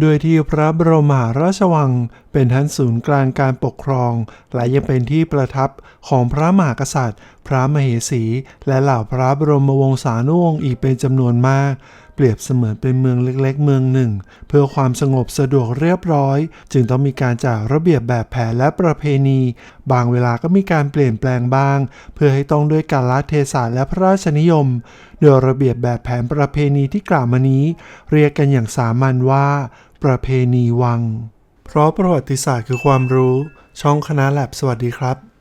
โดยที่พระบรมหาราชวังเป็นทั้งศูนย์กลางการปกครอง และยังเป็นที่ประทับของพระมหากษัตริย์ พระมเหสี และเหล่าพระบรมวงศานุวงศ์อีกเป็นจำนวนมาก เปรียบเสมือนเป็นเมืองเล็กๆ เมืองหนึ่ง เพื่อความสงบสะดวกเรียบร้อย จึงต้องมีการจัดระเบียบแบบแผนและประเพณี บางเวลาก็มีการเปลี่ยนแปลงบ้าง เพื่อให้ตรงด้วยกาลเทศะและพระราชนิยม โดยระเบียบแบบแผนประเพณีที่กล่าวมานี้ เรียกกันอย่างสามัญว่า ประเพณีวัง เพราะประวัติศาสตร์คือความรู้ ช่องคณะแลบสวัสดีครับ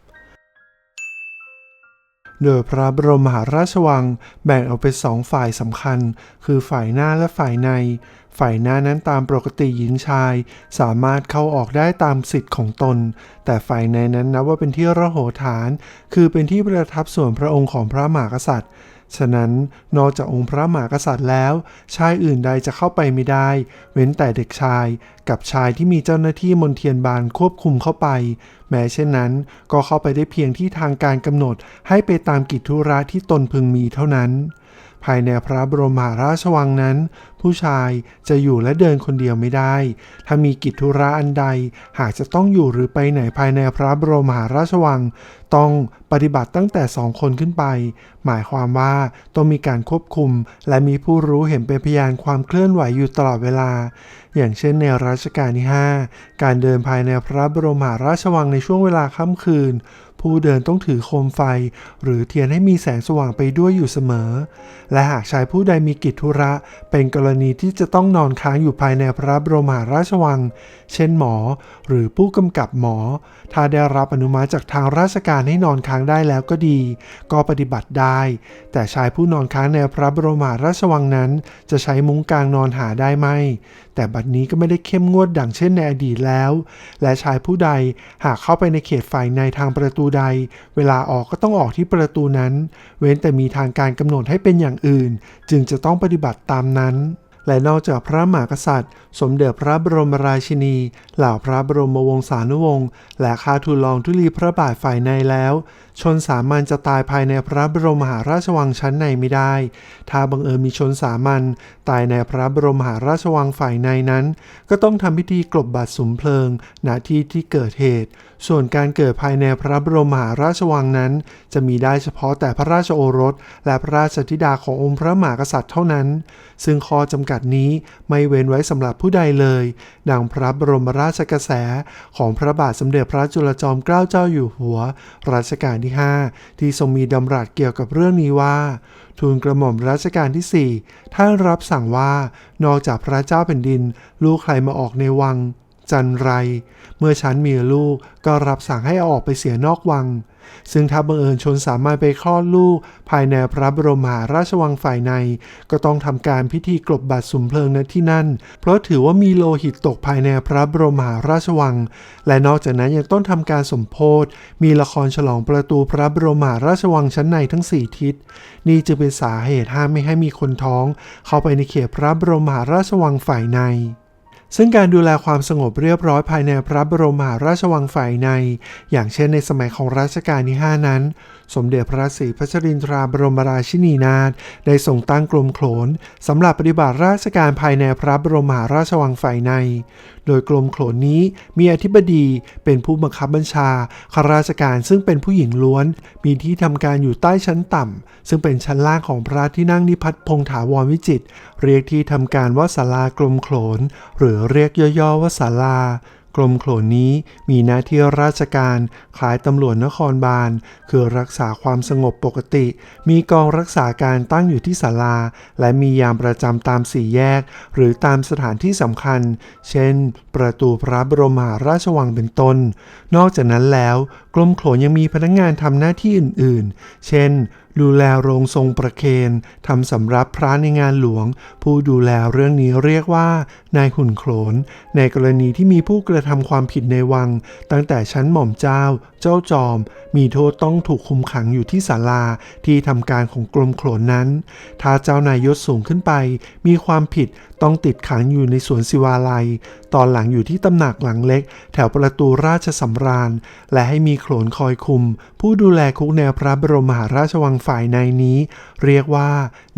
โดยพระบรมมหาราชวังแบ่งออกเป็นสองฝ่ายสำคัญ คือฝ่ายหน้าและฝ่ายใน ฝ่ายหน้านั้นตามปกติหญิงชาย สามารถเข้าออกได้ตามสิทธิ์ของตน แต่ฝ่ายในนั้นนับว่าเป็นที่ระโหฐาน คือเป็นที่ประทับส่วนพระองค์ของพระมหากษัตริย์ ฉะนั้นนอกจากองค์พระมหากษัตริย์แล้ว ชายอื่นใดจะเข้าไปไม่ได้ เว้นแต่เด็กชายกับชายที่มีเจ้าหน้าที่มนเทียนบานควบคุมเข้าไป แม้เช่นนั้น ก็เข้าไปได้เพียงที่ทางการกำหนดให้ไปตามกิจธุระที่ตนพึงมีเท่านั้น ภายในพระบรมหาราชวังนั้น ผู้ชายจะอยู่และเดินคนเดียวไม่ได้ ถ้ามีกิจธุระอันใด หากจะต้องอยู่หรือไปไหนภายในพระบรมหาราชวัง ต้องปฏิบัติตั้งแต่สองคนขึ้นไป หมายความว่าต้องมีการควบคุม และมีผู้รู้เห็นเป็นพยานความเคลื่อนไหวอยู่ตลอดเวลา อย่างเช่นในรัชกาลที่ 5 การเดินภายในพระบรมมหาราชวังในช่วงเวลาค่ำคืนผู้เดินต้องถือโคมไฟ หรือเทียนให้มีแสงสว่างไปด้วยอยู่เสมอและหากชายผู้ใดมีกิจธุระเป็นกรณีที่จะต้องนอนค้างอยู่ภายในพระบรมหาราชวัง เช่นหมอ หรือผู้กำกับหมอ ถ้าได้รับอนุมัติจากทางราชการให้นอนค้างได้แล้วก็ดี ก็ปฏิบัติได้ แต่ชายผู้นอนค้างในพระบรมมหาราชวังนั้น จะใช้มุ้งกลางนอนหาได้ไหมแต่บัดนี้ก็ไม่ได้เข้มงวดดังเช่นในอดีตแล้ว และชายผู้ใดหากเข้าไปในเขตฝ่ายในทางประตูใด เวลาออกก็ต้องออกที่ประตูนั้น เว้นแต่มีทางการกำหนดให้เป็นอย่างอื่น จึงจะต้องปฏิบัติตามนั้น และนอกจากพระมหากษัตริย์ สมเด็จพระบรมราชินี เหล่าพระบรมวงศานุวงศ์และข้าทูลรองทุลีพระบาทฝ่ายในแล้ว ชนสามัญจะตายภายในพระบรมมหาราชวังชั้นในไม่ได้ ถ้าบังเอิญมีชนสามัญตายในพระบรมมหาราชวังฝ่ายในนั้น ก็ต้องทำพิธีกลบบัตรสุมเพลิงณที่ที่เกิดเหตุ ส่วนการเกิดภายในพระบรมมหาราชวังนั้น จะมีได้เฉพาะแต่พระราชโอรส และพระราชธิดาขององค์พระมหากษัตริย์เท่านั้น ซึ่งข้อจำกัดนี้ไม่เว้นไว้สำหรับผู้ใดเลย ดังพระบรมราชกระแสของพระบาทสมเด็จพระจุลจอมเกล้าเจ้าอยู่หัว รัชกาลที่ 5 ที่ทรงมีดำรัสเกี่ยวกับเรื่องนี้ว่า ทูลกระหม่อมรัชกาลที่ 4 ท่านรับสั่งว่า นอกจากพระเจ้าแผ่นดิน ลูกใครมาออกในวัง จันไร เมื่อฉันมีลูกก็รับสั่งให้ออกไปเสียนอกวัง ซึ่งถ้าบังเอิญชนสามารถไปคลอดลูก ภายในพระบรมหาราชวังฝ่ายใน ก็ต้องทำการพิธีกลบบัตรสุมเพลิงณที่นั่น เพราะถือว่ามีโลหิตตกภายในพระบรมหาราชวัง และนอกจากนั้นยังต้องทำการสมโพธมีละครฉลองประตูพระบรมหาราชวังชั้นในทั้ง 4 ทิศ นี่จึงเป็นสาเหตุห้ามไม่ให้มีคนท้อง เข้าไปในเขตพระบรมหาราชวังฝ่ายใน ซึ่งการดูแลความสงบเรียบร้อยภายในพระบรมมหาราชวังฝ่ายใน อย่างเช่นในสมัยของรัชกาลที่ 5 นั้น สมเด็จพระศรีพัชรินทราบรมราชินีนาถได้ส่งตั้งกรมโขนสำหรับปฏิบัติราชการภายในพระบรมมหาราชวังฝ่ายใน โดยกรมโขนนี้มีอธิบดีเป็นผู้บังคับบัญชาข้าราชการซึ่งเป็นผู้หญิงล้วน มีที่ทำการอยู่ใต้ชั้นต่ำซึ่งเป็นชั้นล่างของพระที่นั่งนิพัฒพงถาวรวิจิต เรียกที่ทำการว่าศาลากรมโขนหรือเรียกย่อๆว่าศาลา กรมโขนนี้มีหน้าที่ราชการคล้ายตำรวจนครบาล คือรักษาความสงบปกติ มีกองรักษาการตั้งอยู่ที่ศาลา และมียามประจำตามสี่แยก หรือตามสถานที่สำคัญ เช่น ประตูพระบรมมหาราชวังเป็นต้น นอกจากนั้นแล้ว กรมโขนยังมีพนักงานทำหน้าที่อื่นๆ เช่น ดูแลโรงทรงประเคนทำสำรับพระในงานหลวง ผู้ดูแลเรื่องนี้เรียกว่า นายหุ่นโขนในกรณีที่มีผู้กระทำความผิดในวัง ตั้งแต่ชั้นหม่อมเจ้า เจ้าจอม มีโทษต้องถูกคุมขังอยู่ที่ศาลาที่ทำการของกรมโขนนั้น ถ้าเจ้านายยศสูงขึ้นไป มีความผิดต้องติดขังอยู่ในสวนศิวาลัย ตอนหลังอยู่ที่ตำหนักหลังเล็ก แถวประตูราชสำราญ และให้มีโขลนคอยคุม ผู้ดูแลคุกแนวพระบรมมหาราชวังฝ่ายในนี้ เรียกว่า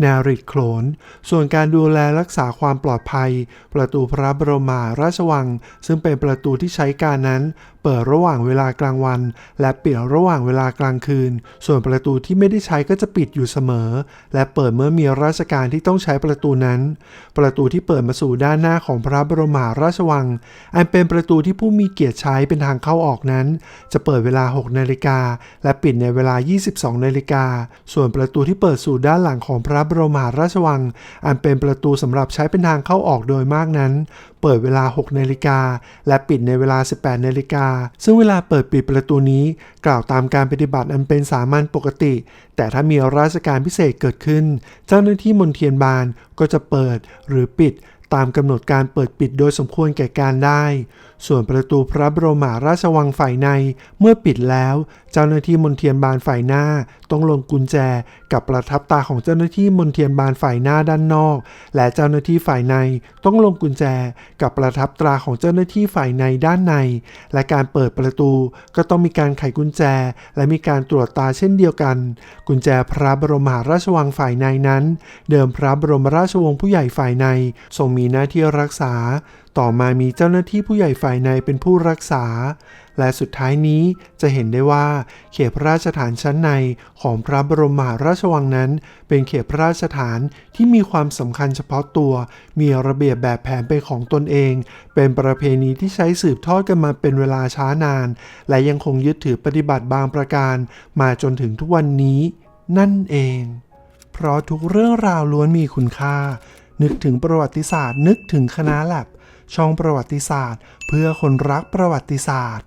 นาริดโขลน ส่วนการดูแลรักษาความปลอดภัย ประตูพระบรมมหาราชวัง ซึ่งเป็นประตูที่ใช้การนั้น เปิดระหว่างเวลากลางวัน และปิดระหว่างเวลากลางคืน ส่วนประตูที่ไม่ได้ใช้ก็จะปิดอยู่เสมอ และเปิดเมื่อมีราชการที่ต้องใช้ประตูนั้น ประตูที่เปิดมาสู่ด้านหน้าของพระบรมหาราชวัง อันเป็นประตูที่ผู้มีเกียรติใช้เป็นทางเข้าออกนั้น จะเปิดเวลา 6 นาฬิกา และปิดในเวลา 22 นาฬิกา ส่วนประตูที่เปิดสู่ด้านหลังของพระบรมหาราชวัง อันเป็นประตูสำหรับใช้เป็นทางเข้าออกโดยมากนั้น ปิดเวลา 6 นาฬิกา และปิดในเวลา 18 นาฬิกา ซึ่งเวลาเปิดปิดประตูนี้ กล่าวตามการปฏิบัติอันเป็นสามัญปกติ แต่ถ้ามีราชการพิเศษเกิดขึ้น เจ้าหน้าที่มณฑียนบานก็จะเปิดหรือปิด ตามกำหนดการเปิดปิดโดยสมควรแก่การได้ ส่วนประตูพระบรมหาราชวังฝ่ายในเมื่อปิดแล้ว เจ้าหน้าที่มณฑียนบาลฝ่ายหน้า ต้องลงกุญแจกับประทับตาของเจ้าหน้าที่มณฑียนบาลฝ่ายหน้าด้านนอก และเจ้าหน้าที่ฝ่ายในต้องลงกุญแจกับประทับตราของเจ้าหน้าที่ฝ่ายในด้านใน และการเปิดประตูก็ต้องมีการไขกุญแจ และมีการตรวจตาเช่นเดียวกัน กุญแจพระบรมมหาราชวังฝ่ายในนั้น เดิมพระบรมราชวงศ์ผู้ใหญ่ฝ่ายในทรงมีหน้าที่รักษา ต่อมามีเจ้าหน้าที่ผู้ใหญ่ฝ่ายในเป็นผู้รักษา และสุดท้ายนี้จะเห็นได้ว่า เขตพระราชฐานชั้นในของพระบรมมหาราชวังนั้น เป็นเขตพระราชฐานที่มีความสำคัญเฉพาะตัว มีระเบียบแบบแผนเป็นของตนเอง เป็นประเพณีที่ใช้สืบทอดกันมาเป็นเวลาช้านาน และยังคงยึดถือปฏิบัติบางประการ มาจนถึงทุกวันนี้ นั่นเอง เพราะทุกเรื่องราวล้วนมีคุณค่า นึกถึงประวัติศาสตร์ นึกถึงคณะแลบช่องประวัติศาสตร์ เพื่อคนรักประวัติศาสตร์